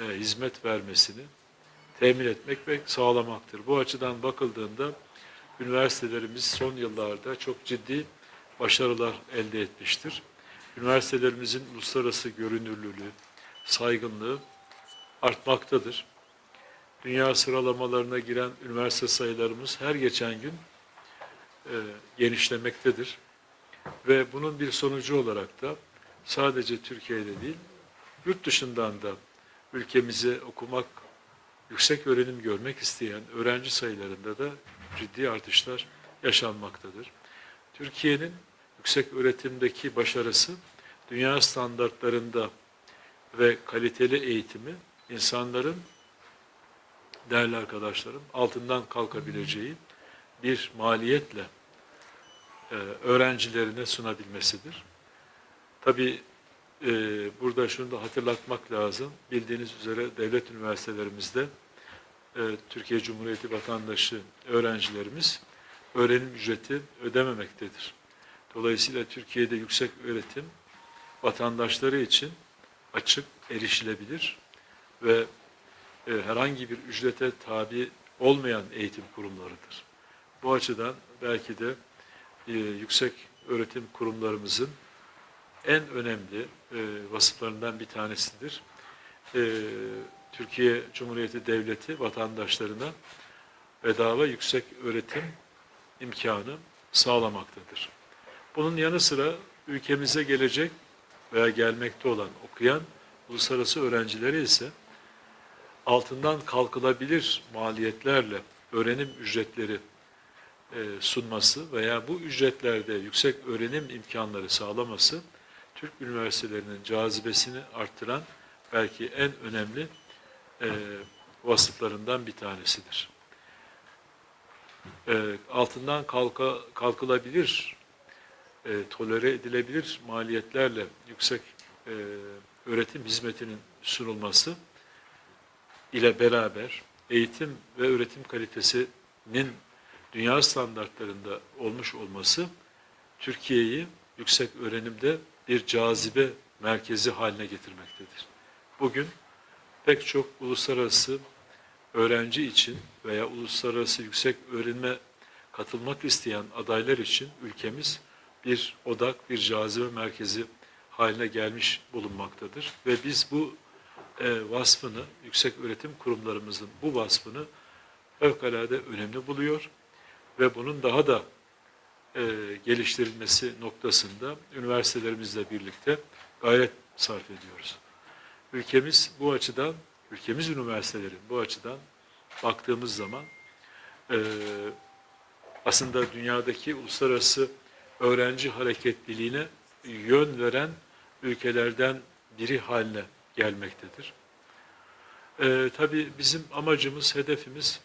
e, hizmet vermesini temin etmek ve sağlamaktır. Bu açıdan bakıldığında üniversitelerimiz son yıllarda çok ciddi başarılar elde etmiştir. Üniversitelerimizin uluslararası görünürlülüğü, saygınlığı artmaktadır. Dünya sıralamalarına giren üniversite sayılarımız her geçen gün e, genişlemektedir. Ve bunun bir sonucu olarak da sadece Türkiye'de değil, yurt dışından da ülkemize okumak, yüksek öğrenim görmek isteyen öğrenci sayılarında da ciddi artışlar yaşanmaktadır. Türkiye'nin yüksek öğretimdeki başarısı dünya standartlarında ve kaliteli eğitimi insanların değerli arkadaşlarım altından kalkabileceği bir maliyetle e, öğrencilerine sunabilmesidir. Tabii e, burada şunu da hatırlatmak lazım. Bildiğiniz üzere devlet üniversitelerimizde e, Türkiye Cumhuriyeti vatandaşı öğrencilerimiz öğrenim ücreti ödememektedir. Dolayısıyla Türkiye'de yüksek öğretim vatandaşları için açık, erişilebilir ve e, herhangi bir ücrete tabi olmayan eğitim kurumlarıdır. Bu açıdan belki de e, yüksek öğretim kurumlarımızın en önemli e, vasıflarından bir tanesidir. E, Türkiye Cumhuriyeti Devleti vatandaşlarına bedava yüksek öğretim imkanı sağlamaktadır. Bunun yanı sıra ülkemize gelecek veya gelmekte olan okuyan uluslararası öğrencileri ise altından kalkılabilir maliyetlerle öğrenim ücretleri e, sunması veya bu ücretlerde yüksek öğrenim imkanları sağlaması Türk üniversitelerinin cazibesini arttıran belki en önemli e, vasıflarından bir tanesidir. E, altından kalka, kalkılabilir, e, tolere edilebilir maliyetlerle yüksek e, öğretim hizmetinin sunulması ile beraber eğitim ve öğretim kalitesinin dünya standartlarında olmuş olması Türkiye'yi yüksek öğrenimde bir cazibe merkezi haline getirmektedir. Bugün pek çok uluslararası öğrenci için veya uluslararası yüksek öğrenime katılmak isteyen adaylar için ülkemiz bir odak, bir cazibe merkezi haline gelmiş bulunmaktadır. Ve biz bu e, vasfını, yüksek öğretim kurumlarımızın bu vasfını fevkalade önemli buluyor ve bunun daha da e, geliştirilmesi noktasında üniversitelerimizle birlikte gayret sarf ediyoruz. Ülkemiz bu açıdan, ülkemiz üniversiteleri bu açıdan baktığımız zaman e, aslında dünyadaki uluslararası öğrenci hareketliliğine yön veren ülkelerden biri haline gelmektedir. E, tabii bizim amacımız, hedefimiz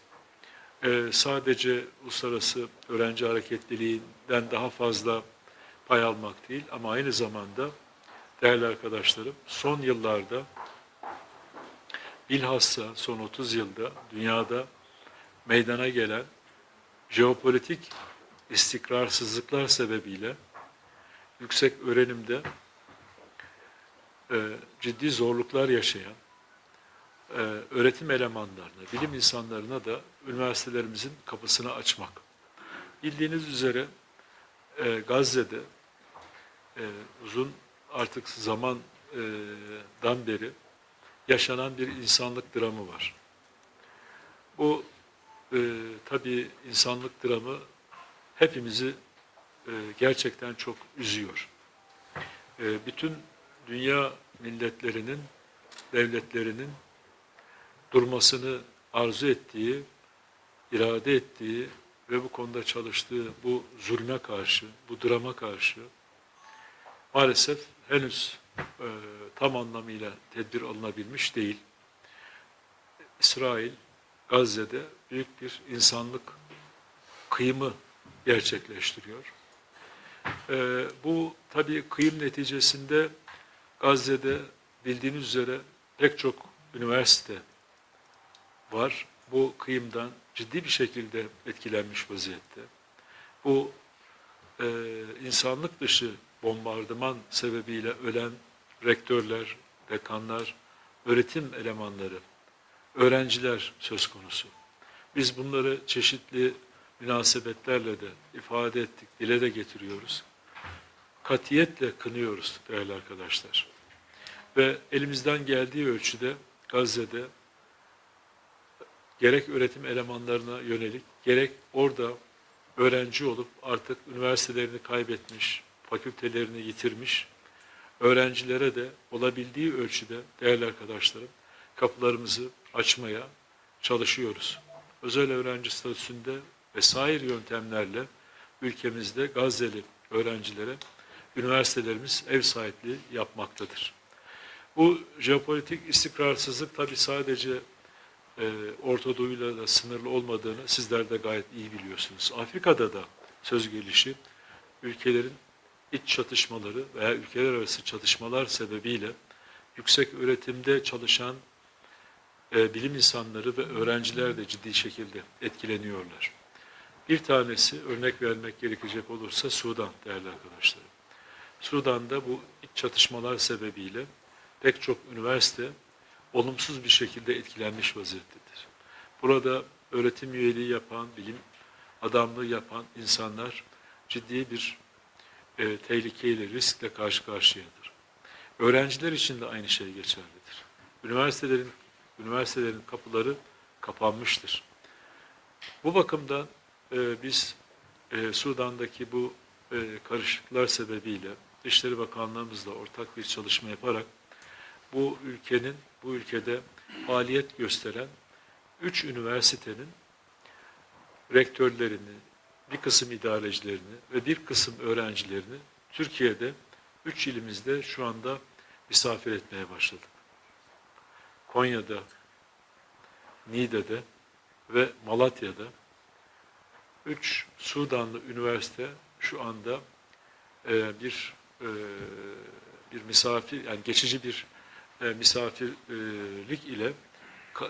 e, sadece uluslararası öğrenci hareketliliğinden daha fazla pay almak değil ama aynı zamanda değerli arkadaşlarım son yıllarda bilhassa son 30 yılda dünyada meydana gelen jeopolitik istikrarsızlıklar sebebiyle yüksek öğrenimde e, ciddi zorluklar yaşayan e, öğretim elemanlarına, bilim insanlarına da üniversitelerimizin kapısını açmak. Bildiğiniz üzere e, Gazze'de e, uzun artık zamandan beri yaşanan bir insanlık dramı var. Bu e, tabii insanlık dramı hepimizi e, gerçekten çok üzüyor. E, bütün dünya milletlerinin, devletlerinin durmasını arzu ettiği, irade ettiği ve bu konuda çalıştığı bu zulme karşı, bu drama karşı maalesef henüz e, tam anlamıyla tedbir alınabilmiş değil. İsrail, Gazze'de büyük bir insanlık kıyımı gerçekleştiriyor. E, bu tabii kıyım neticesinde Gazze'de bildiğiniz üzere pek çok üniversite var. Bu kıyımdan ciddi bir şekilde etkilenmiş vaziyette. Bu e, insanlık dışı bombardıman sebebiyle ölen rektörler, dekanlar, öğretim elemanları, öğrenciler söz konusu. Biz bunları çeşitli münasebetlerle de ifade ettik, dile de getiriyoruz. Katiyetle kınıyoruz değerli arkadaşlar. Ve elimizden geldiği ölçüde Gazze'de gerek öğretim elemanlarına yönelik, gerek orada öğrenci olup artık üniversitelerini kaybetmiş, fakültelerini yitirmiş öğrencilere de olabildiği ölçüde değerli arkadaşlarım kapılarımızı açmaya çalışıyoruz. Özel öğrenci statüsünde vesaire yöntemlerle ülkemizde Gazze'li öğrencilere üniversitelerimiz ev sahipliği yapmaktadır. Bu jeopolitik istikrarsızlık tabi sadece Orta Doğu'yla da sınırlı olmadığını sizler de gayet iyi biliyorsunuz. Afrika'da da söz gelişi ülkelerin iç çatışmaları veya ülkeler arası çatışmalar sebebiyle yüksek öğretimde çalışan e, bilim insanları ve öğrenciler de ciddi şekilde etkileniyorlar. Bir tanesi örnek vermek gerekecek olursa Sudan değerli arkadaşlarım. Sudan'da bu iç çatışmalar sebebiyle pek çok üniversite olumsuz bir şekilde etkilenmiş vaziyettedir. Burada öğretim üyeliği yapan, bilim adamlığı yapan insanlar ciddi bir e, tehlikeyle, riskle karşı karşıyadır. Öğrenciler için de aynı şey geçerlidir. Üniversitelerin üniversitelerin kapıları kapanmıştır. Bu bakımdan e, biz e, Sudan'daki bu e, karışıklıklar sebebiyle Dışişleri Bakanlığımızla ortak bir çalışma yaparak bu ülkenin, bu ülkede faaliyet gösteren üç üniversitenin rektörlerini, bir kısım idarecilerini ve bir kısım öğrencilerini Türkiye'de, üç ilimizde şu anda misafir etmeye başladık. Konya'da, Niğde'de ve Malatya'da üç Sudanlı üniversite şu anda e, bir e, bir misafir yani geçici bir misafirlik ile e,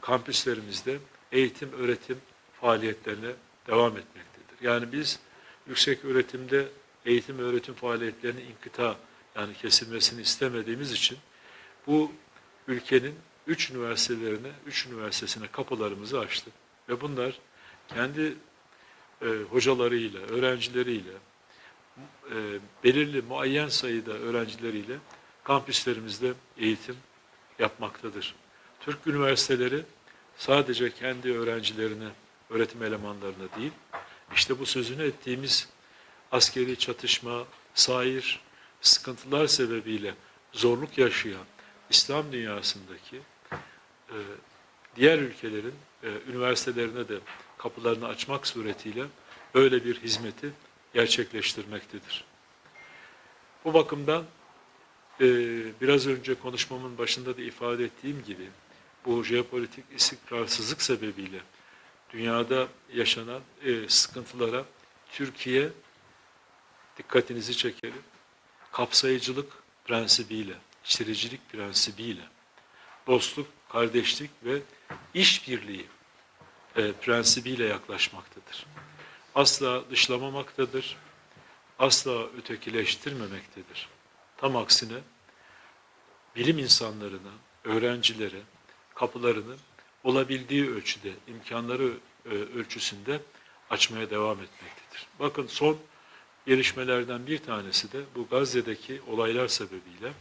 kampüslerimizde eğitim öğretim faaliyetlerine devam etmektedir. Yani biz yüksek öğretimde eğitim öğretim faaliyetlerinin inkıta yani kesilmesini istemediğimiz için bu ülkenin üç üniversitelerine, üç üniversitesine kapılarımızı açtık. Ve bunlar kendi e, hocalarıyla, öğrencileriyle, e, belirli muayyen sayıda öğrencileriyle kampüslerimizde eğitim yapmaktadır. Türk üniversiteleri sadece kendi öğrencilerine, öğretim elemanlarına değil, işte bu sözünü ettiğimiz askeri çatışma, sair sıkıntılar sebebiyle zorluk yaşayan İslam dünyasındaki e, diğer ülkelerin e, üniversitelerine de kapılarını açmak suretiyle öyle bir hizmeti gerçekleştirmektedir. Bu bakımdan biraz önce konuşmamın başında da ifade ettiğim gibi bu jeopolitik istikrarsızlık sebebiyle dünyada yaşanan e, sıkıntılara Türkiye dikkatinizi çekelim. Kapsayıcılık prensibiyle, içericilik prensibiyle, dostluk, kardeşlik ve işbirliği e, prensibiyle yaklaşmaktadır. Asla dışlamamaktadır, asla ötekileştirmemektedir. Tam aksine bilim insanlarına, öğrencilere kapılarını olabildiği ölçüde, imkanları e, ölçüsünde açmaya devam etmektedir. Bakın son gelişmelerden bir tanesi de bu Gazze'deki olaylar sebebiyle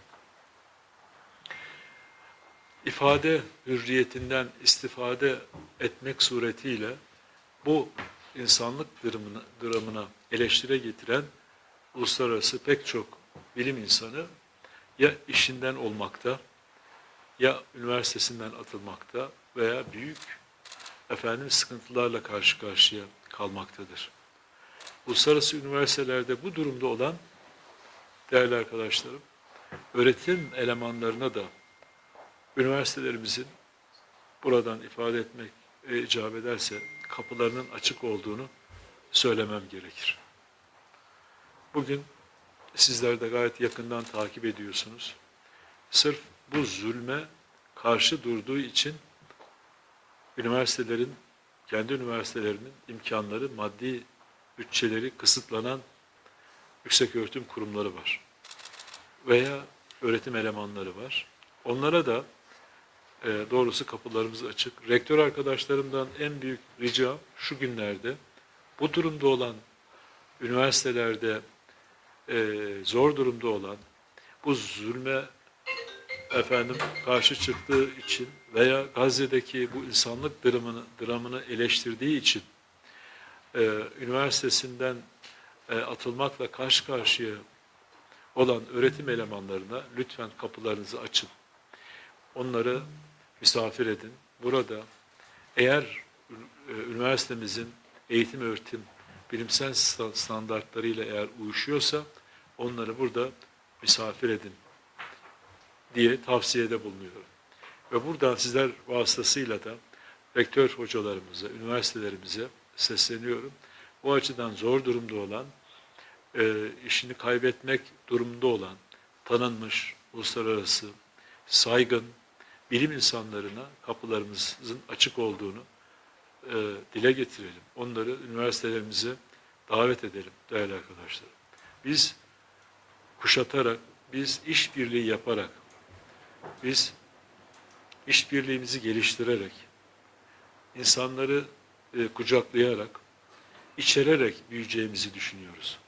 ifade hürriyetinden istifade etmek suretiyle bu insanlık dramına, dramına eleştire getiren uluslararası pek çok bilim insanı ya işinden olmakta ya üniversitesinden atılmakta veya büyük efendim sıkıntılarla karşı karşıya kalmaktadır. Uluslararası üniversitelerde bu durumda olan değerli arkadaşlarım, öğretim elemanlarına da üniversitelerimizin buradan ifade etmek e, icap ederse kapılarının açık olduğunu söylemem gerekir. Bugün sizler de gayet yakından takip ediyorsunuz. Sırf bu zulme karşı durduğu için üniversitelerin, kendi üniversitelerinin imkanları, maddi bütçeleri kısıtlanan yüksek öğretim kurumları var. Veya öğretim elemanları var. Onlara da e, doğrusu kapılarımız açık. Rektör arkadaşlarımdan en büyük ricam şu günlerde bu durumda olan üniversitelerde e, zor durumda olan bu zulme efendim karşı çıktığı için veya Gazze'deki bu insanlık dramını, dramını eleştirdiği için e, üniversitesinden e, atılmakla karşı karşıya olan öğretim elemanlarına lütfen kapılarınızı açın. Onları misafir edin. Burada eğer e, üniversitemizin eğitim öğretim bilimsel sta- standartlarıyla eğer uyuşuyorsa onları burada misafir edin diye tavsiyede bulunuyorum. Ve buradan sizler vasıtasıyla da rektör hocalarımıza, üniversitelerimize sesleniyorum. Bu açıdan zor durumda olan, e, işini kaybetmek durumunda olan, tanınmış, uluslararası, saygın, bilim insanlarına kapılarımızın açık olduğunu e, dile getirelim. Onları üniversitelerimize davet edelim değerli arkadaşlar. Biz kuşatarak, biz işbirliği yaparak, biz işbirliğimizi geliştirerek, insanları e, kucaklayarak, içererek büyüyeceğimizi düşünüyoruz.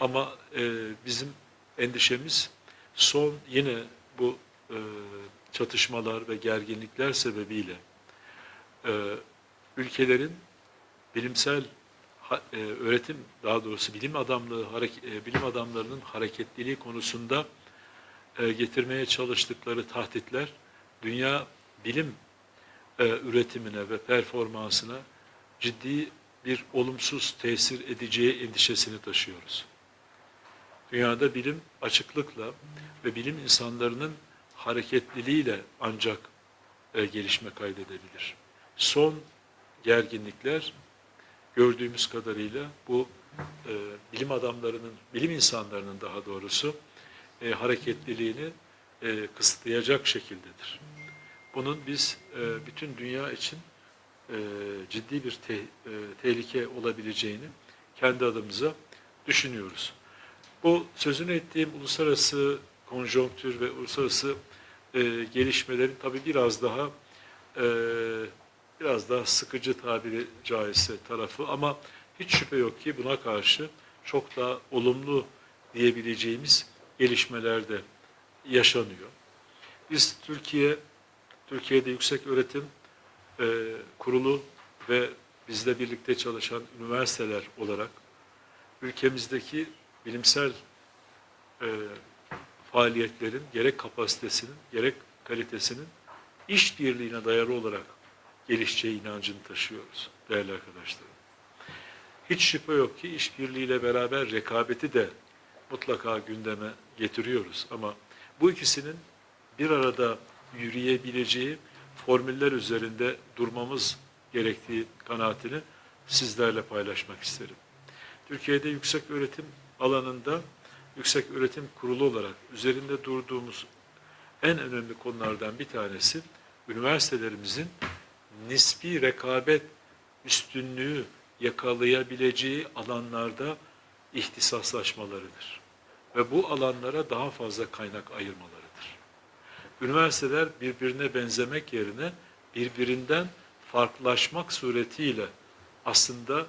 Ama e, bizim endişemiz son yine bu e, çatışmalar ve gerginlikler sebebiyle e, ülkelerin bilimsel e, öğretim daha doğrusu bilim adamlığı e, bilim adamlarının hareketliliği konusunda e, getirmeye çalıştıkları tahditler dünya bilim üretimine ve performansına ciddi bir olumsuz tesir edeceği endişesini taşıyoruz. Dünyada bilim açıklıkla ve bilim insanlarının hareketliliğiyle ancak gelişme kaydedebilir. Son gerginlikler gördüğümüz kadarıyla bu e, bilim adamlarının, bilim insanlarının daha doğrusu e, hareketliliğini e, kısıtlayacak şekildedir. Bunun biz e, bütün dünya için e, ciddi bir te- e, tehlike olabileceğini kendi adımıza düşünüyoruz. Bu sözünü ettiğim uluslararası konjonktür ve uluslararası e, gelişmelerin tabii biraz daha e, biraz daha sıkıcı tabiri caizse tarafı ama hiç şüphe yok ki buna karşı çok daha olumlu diyebileceğimiz gelişmeler de yaşanıyor. Biz Türkiye, Türkiye'de yüksek öğretim e, kurulu ve bizle birlikte çalışan üniversiteler olarak ülkemizdeki bilimsel e, faaliyetlerin gerek kapasitesinin gerek kalitesinin işbirliğine dayalı olarak gelişeceği inancını taşıyoruz değerli arkadaşlarım. Hiç şüphe yok ki işbirliğiyle beraber rekabeti de mutlaka gündeme getiriyoruz ama bu ikisinin bir arada yürüyebileceği formüller üzerinde durmamız gerektiği kanaatini sizlerle paylaşmak isterim. Türkiye'de yüksek öğretim alanında yüksek öğretim kurulu olarak üzerinde durduğumuz en önemli konulardan bir tanesi üniversitelerimizin nispi rekabet üstünlüğü yakalayabileceği alanlarda ihtisaslaşmalarıdır. Ve bu alanlara daha fazla kaynak ayırmalarıdır. Üniversiteler birbirine benzemek yerine birbirinden farklılaşmak suretiyle aslında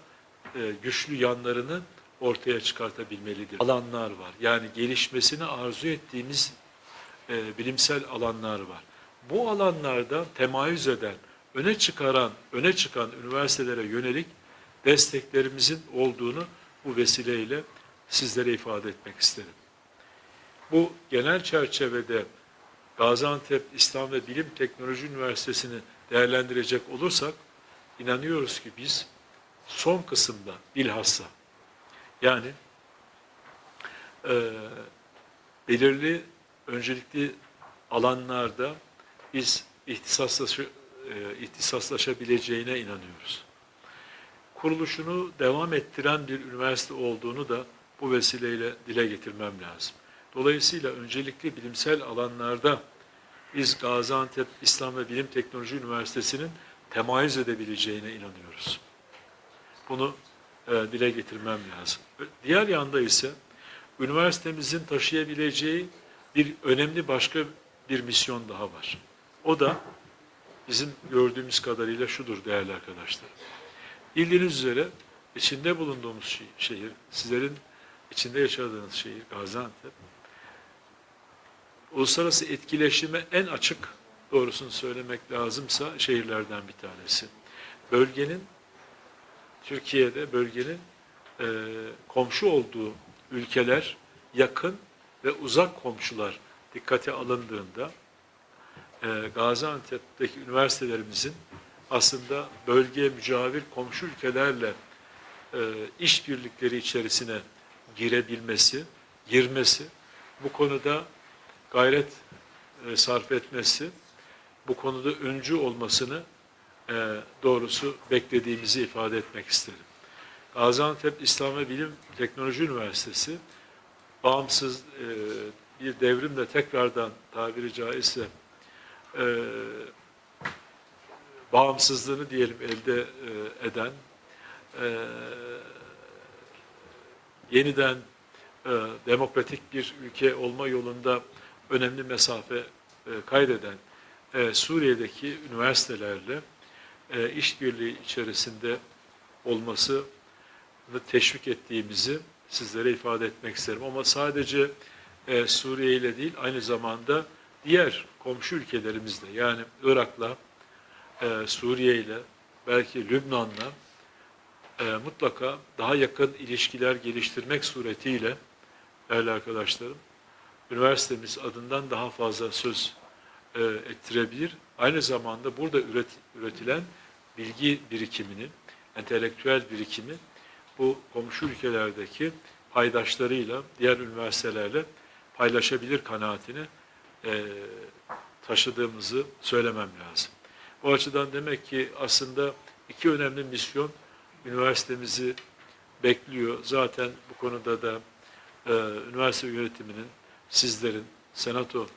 e, güçlü yanlarını ortaya çıkartabilmelidir. Alanlar var. Yani gelişmesini arzu ettiğimiz e, bilimsel alanlar var. Bu alanlarda temayüz eden, öne çıkaran, öne çıkan üniversitelere yönelik desteklerimizin olduğunu bu vesileyle sizlere ifade etmek isterim. Bu genel çerçevede Gaziantep İslam ve Bilim Teknoloji Üniversitesi'ni değerlendirecek olursak inanıyoruz ki biz son kısımda bilhassa yani e, belirli öncelikli alanlarda biz ihtisaslaşı, e, ihtisaslaşabileceğine inanıyoruz. Kuruluşunu devam ettiren bir üniversite olduğunu da bu vesileyle dile getirmem lazım. Dolayısıyla öncelikli bilimsel alanlarda biz Gaziantep İslam ve Bilim Teknoloji Üniversitesi'nin temayüz edebileceğine inanıyoruz. Bunu e, dile getirmem lazım. Diğer yanda ise üniversitemizin taşıyabileceği bir önemli başka bir misyon daha var. O da bizim gördüğümüz kadarıyla şudur değerli arkadaşlar. Bildiğiniz üzere içinde bulunduğumuz şehir, sizlerin içinde yaşadığınız şehir Gaziantep, uluslararası etkileşime en açık doğrusunu söylemek lazımsa şehirlerden bir tanesi. Bölgenin, Türkiye'de bölgenin e, komşu olduğu ülkeler yakın ve uzak komşular dikkate alındığında e, Gaziantep'teki üniversitelerimizin aslında bölgeye mücavir komşu ülkelerle e, işbirlikleri içerisine girebilmesi, girmesi, bu konuda gayret e, sarf etmesi, bu konuda öncü olmasını e, doğrusu beklediğimizi ifade etmek isterim. Gaziantep İslam ve Bilim Teknoloji Üniversitesi bağımsız e, bir devrimle tekrardan tabiri caizse e, bağımsızlığını diyelim elde e, eden e, yeniden e, demokratik bir ülke olma yolunda önemli mesafe e, kaydeden e, Suriye'deki üniversitelerle e, işbirliği içerisinde olmasını teşvik ettiğimizi sizlere ifade etmek isterim. Ama sadece e, Suriye ile değil aynı zamanda diğer komşu ülkelerimizde yani Irak'la, e, Suriye ile belki Lübnan'la e, mutlaka daha yakın ilişkiler geliştirmek suretiyle değerli arkadaşlarım üniversitemiz adından daha fazla söz e, ettirebilir. Aynı zamanda burada üret, üretilen bilgi birikimini, entelektüel birikimi bu komşu ülkelerdeki paydaşlarıyla, diğer üniversitelerle paylaşabilir kanaatini e, taşıdığımızı söylemem lazım. Bu açıdan demek ki aslında iki önemli misyon üniversitemizi bekliyor. Zaten bu konuda da e, üniversite yönetiminin, sizlerin, senato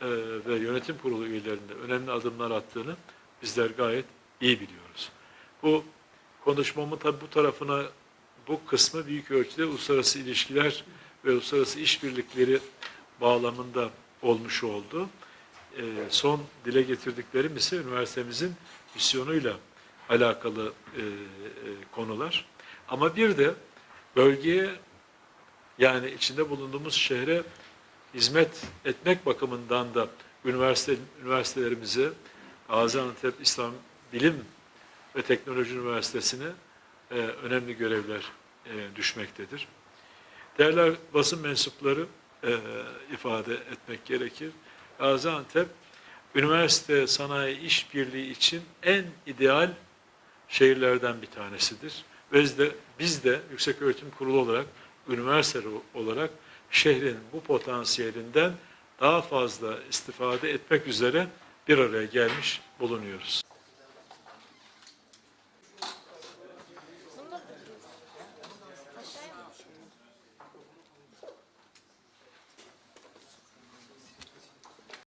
e, ve yönetim kurulu üyelerinde önemli adımlar attığını bizler gayet iyi biliyoruz. Bu konuşmamın tabi bu tarafına, bu kısmı büyük ölçüde uluslararası ilişkiler ve uluslararası işbirlikleri bağlamında olmuş oldu. E, son dile getirdiklerim ise üniversitemizin misyonuyla alakalı e, e, konular. Ama bir de bölgeye yani içinde bulunduğumuz şehre hizmet etmek bakımından da üniversite üniversitelerimize Gaziantep İslam Bilim ve Teknoloji Üniversitesi'ne e, önemli görevler e, düşmektedir. Değerli basın mensupları e, ifade etmek gerekir. Gaziantep üniversite sanayi işbirliği için en ideal şehirlerden bir tanesidir. Biz de, biz de Yüksek Öğretim Kurulu olarak, üniversite olarak şehrin bu potansiyelinden daha fazla istifade etmek üzere bir araya gelmiş bulunuyoruz.